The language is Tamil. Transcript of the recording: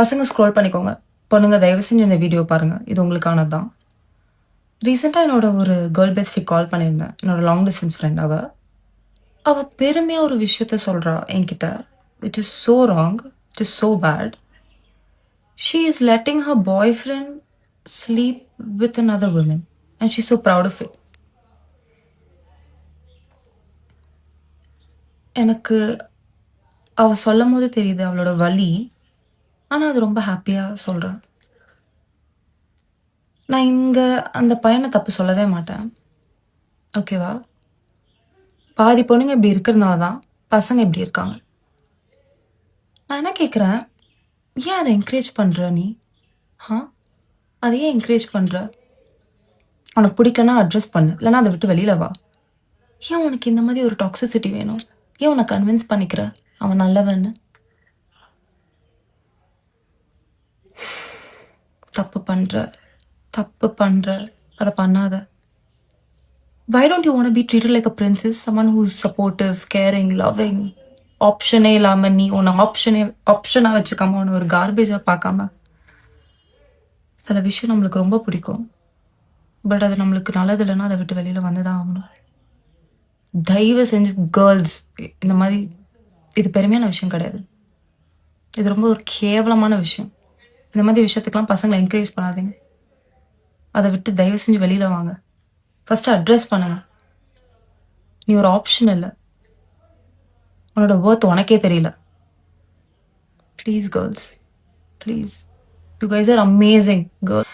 பசங்க ஸ்க்ரோல் பண்ணிக்கோங்க. பொண்ணுங்க தயவு செஞ்சு இந்த வீடியோ பாருங்கள் இது உங்களுக்கானது தான். ரீசெண்டாக என்னோட ஒரு கேர்ள் பெஸ்டி கால் பண்ணியிருந்தேன். என்னோட லாங் டிஸ்டன்ஸ் ஃப்ரெண்ட் அவள் அவள் பெருமையாக ஒரு விஷயத்த சொல்கிறா என்கிட்ட. Which is so wrong it is so bad she is letting her boyfriend sleep with another woman and she so proud of it எனக்கு அவள் சொல்லும் போது தெரியுது அவளோட வலி ஆனால் அது ரொம்ப ஹாப்பியாக சொல்கிறேன் நான் இங்கே அந்த பையனை தப்பு சொல்லவே மாட்டேன். ஓகேவா பாதி பொண்ணுங்க இப்படி இருக்கிறதுனால தான் பசங்க இப்படி இருக்காங்க. நான் என்ன கேட்குறேன் ஏன் அதை என்கரேஜ் பண்ணுற நீ? ஆ அதை ஏன் என்கரேஜ் பண்ணுற உனக்கு பிடிக்கலன்னா அட்ரஸ் பண்ணு. இல்லைன்னா அதை விட்டு வெளியில் வா. ஏன் உனக்கு இந்த மாதிரி ஒரு டாக்ஸிசிட்டி வேணும்? ஏன் உன்னை கன்வின்ஸ் பண்ணிக்கிற? அவன் நல்லவன்னு? தப்பு பண்ற தப்பு பண்ற அதை பண்ணாத. Why don't you want be treated like a princess someone who's supportive caring loving ஆப்ஷனே இல்லாமல் நீ உன்னை ஆப்ஷனே ஆப்ஷனாக வச்சுக்காம உன்னை ஒரு கார்பேஜாக பார்க்காம. சில விஷயம் நம்மளுக்கு ரொம்ப பிடிக்கும். பட் அது நம்மளுக்கு நல்லது இல்லைன்னா அதை விட்டு வெளியில் வந்து தான் ஆகணும். தயவு செஞ்சு கேர்ள்ஸ் இந்த மாதிரி இது பெருமையான விஷயம் கிடையாது. இது ரொம்ப ஒரு கேவலமான விஷயம். இந்த மாதிரி விஷயத்துக்கெல்லாம் பசங்களை என்கரேஜ் பண்ணாதீங்க. அதை விட்டு தயவு செஞ்சு வெளியில் வாங்க. ஃபஸ்ட்டு அட்ரஸ் பண்ணுங்க. நீ ஒரு ஆப்ஷன் இல்லை. உன்னோட ஒர்த் உனக்கே தெரியல. Please girls please you guys are amazing girl